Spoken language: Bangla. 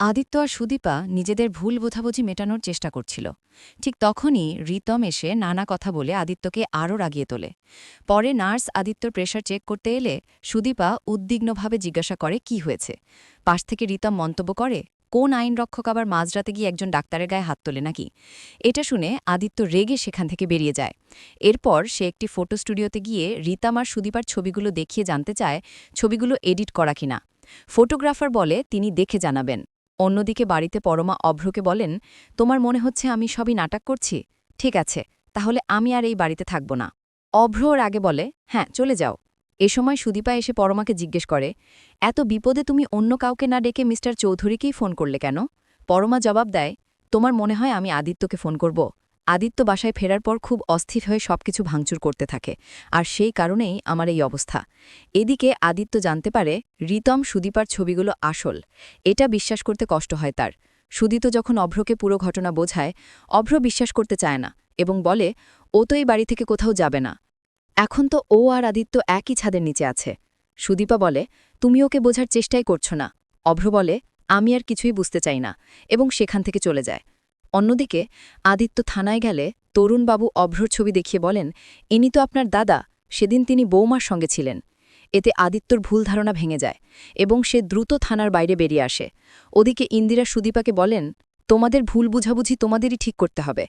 আদিত্য আর সুদীপা নিজেদের ভুল বোঝাবুঝি মেটানোর চেষ্টা করছিল। ঠিক তখনই রিতম এসে নানা কথা বলে আদিত্যকে আরও রাগিয়ে তোলে। পরে নার্স আদিত্যর প্রেশার চেক করতে এলে সুদীপা উদ্বিগ্নভাবে জিজ্ঞাসা করে, কি হয়েছে? পাশ থেকে রিতম মন্তব্য করে, কোন আইন রক্ষক আবার মাঝরাতে গিয়ে একজন ডাক্তারের গায়ে হাত তোলে নাকি এটা শুনে আদিত্য রেগে সেখান থেকে বেরিয়ে যায়। এরপর সে একটি ফটো স্টুডিওতে গিয়ে রিতাম আর সুদীপার ছবিগুলো দেখিয়ে জানতে চায়, ছবিগুলো এডিট করা কিনা। ফটোগ্রাফার বলে, তিনি দেখে জানাবেন। অন্যদিকে বাড়িতে পরমা অভ্রকে বলেন, তোমার মনে হচ্ছে আমি সবই নাটক করছি? ঠিক আছে, তাহলে আমি আর এই বাড়িতে থাকব না। অভ্র ওর আগে বলে হ্যাঁ চলে যাও। এ সময় সুদীপা এসে পরমাকে জিজ্ঞেস করে, এত বিপদে তুমি অন্য কাউকে না ডেকে মিস্টার চৌধুরীকেই ফোন করলে কেন? পরমা জবাব দেয়, তোমার মনে হয় আমি আদিত্যকে ফোন করব? আদিত্য বাসায় ফেরার পর খুব অস্থির হয়ে সবকিছু ভাঙচুর করতে থাকে, আর সেই কারণেই আমার এই অবস্থা। এদিকে আদিত্য জানতে পারে, রিতম সুদীপার ছবিগুলো আসল। এটা বিশ্বাস করতে কষ্ট হয় তার। সুদিত যখন অভ্রকে পুরো ঘটনা বোঝায়, অভ্র বিশ্বাস করতে চায় না এবং বলে, ও তো এই বাড়ি থেকে কোথাও যাবে না। এখন তো ও আর আদিত্য একই ছাদের নিচে আছে। সুদীপা বলে, তুমি ওকে বোঝার চেষ্টাই করছ না। অভ্র বলে, আমি আর কিছুই বুঝতে চাই না, এবং সেখান থেকে চলে যায়। অন্যদিকে, আদিত্য থানায় গেলে তরুণবাবু অভ্রর ছবি দেখিয়ে বলেন, ইনি তো আপনার দাদা, সেদিন তিনি বৌমার সঙ্গে ছিলেন। এতে আদিত্যর ভুল ধারণা ভেঙে যায় এবং সে দ্রুত থানার বাইরে বেরিয়ে আসে। ওদিকে ইন্দিরা সুদীপাকে বলেন, তোমাদের ভুল বুঝাবুঝি তোমাদেরই ঠিক করতে হবে।